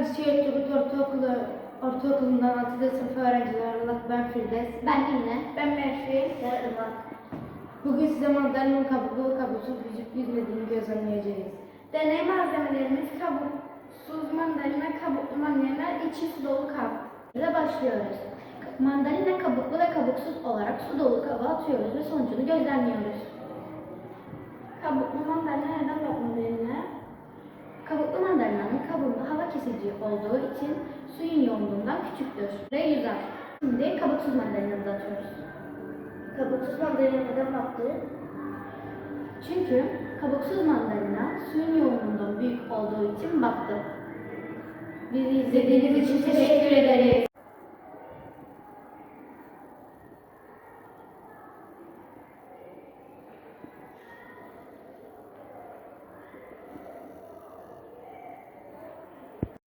biz Siirtçubuk Ortaokulu Ortaokulu'ndan 6. sınıf öğrencileri olarak ben Firdevs. Ben Mine. Ben Merfi. Ben Irmak. Bugün size mandalina'nın kabuklu kabuksuz yüzüp yüzmediğini gözlemleyeceğiz. Deney malzemelerimiz kabuksuz mandalina, kabuklu mandalina, içi su dolu kap. Ile başlıyoruz. Mandalina kabuklu ve kabuksuz olarak su dolu kaba atıyoruz ve sonucunu gözlemliyoruz. Kabuklu mandalina neden bakmadı eline? Kabuklu mandalinanın kesici olduğu için suyun yoğunluğundan küçüktür ve yüzer. Şimdi kabuksuz mandalinamızı atıyoruz. Kabuksuz mandalina neden baktı? Çünkü kabuksuz mandalina suyun yoğunluğundan büyük olduğu için battı. Bizi izlediğiniz için teşekkür ederiz.